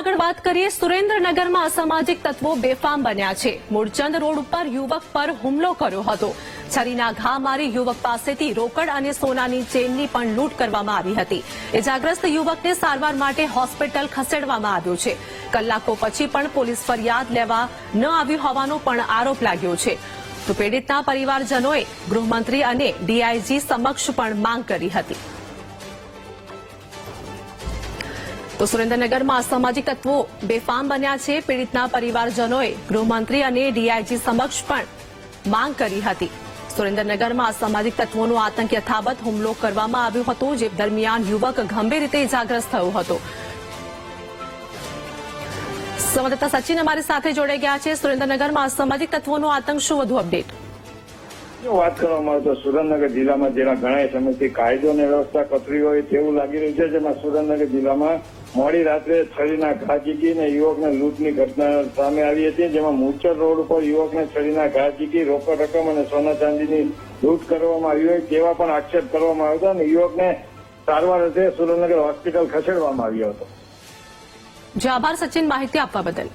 આગળ વાત કરીએ, સુરેન્દ્રનગરમાં અસામાજિક તત્વો બેફામ બન્યા છે. મૂળચંદ રોડ ઉપર યુવક પર હુમલો કર્યો હતો. છરીના ઘા મારી યુવક પાસેથી રોકડ અને સોનાની ચેનની પણ લૂંટ કરવામાં આવી હતી. ઇજાગ્રસ્ત યુવકને સારવાર માટે હોસ્પિટલ ખસેડવામાં આવ્યો છે. કલાકો પછી પણ પોલીસ ફરિયાદ લેવા ન આવી હોવાનો પણ આરોપ લાગ્યો છે. તો પીડિતના પરિવારજનોએ ગૃહમંત્રી અને ડીઆઈજી સમક્ષ પણ માંગ કરી હતી. તો સુરેન્દ્રનગરમાં અસામાજિક તત્વો બેફામ બન્યા છે. પીડિતના પરિવારજનોએ ગૃહમંત્રી અને ડીઆઈજી સમક્ષ પણ માંગ કરી હતી. સુરેન્દ્રનગરમાં અસામાજિક તત્વોનો આતંક યથાવત હુમલો કરવામાં આવ્યો હતો, જે દરમિયાન યુવક ગંભીર રીતે ઇજાગ્રસ્ત થયો હતો. સંવાદદાતા સચિન અમારી સાથે જોડાઈ ગયા છે. સુરેન્દ્રનગરમાં અસામાજિક તત્વોનો આતંક શું? વધુ અપડેટ. વાત કરવામાં આવે સુરેન્દ્રનગર જિલ્લામાં જેના ઘણા સમયથી કાયદો અને વ્યવસ્થા કથળી હોય તેવું લાગી રહ્યું છે, જેમાં સુરેન્દ્રનગર જિલ્લામાં મોડી રાત્રે છરીના ઘા ઝીકી અને યુવકને લૂંટની ઘટના સામે આવી હતી, જેમાં મૂચર રોડ ઉપર યુવકને છરીના ઘા ઝીકી રોકડ રકમ અને સોના ચાંદીની લૂંટ કરવામાં આવી હોય તેવા પણ આક્ષેપ કરવામાં આવ્યો હતો અને યુવકને સારવાર અર્થે સુરેન્દ્રનગર હોસ્પિટલ ખસેડવામાં આવ્યો હતો. જે આભાર, સચિન માહિતી આપવા બદલ.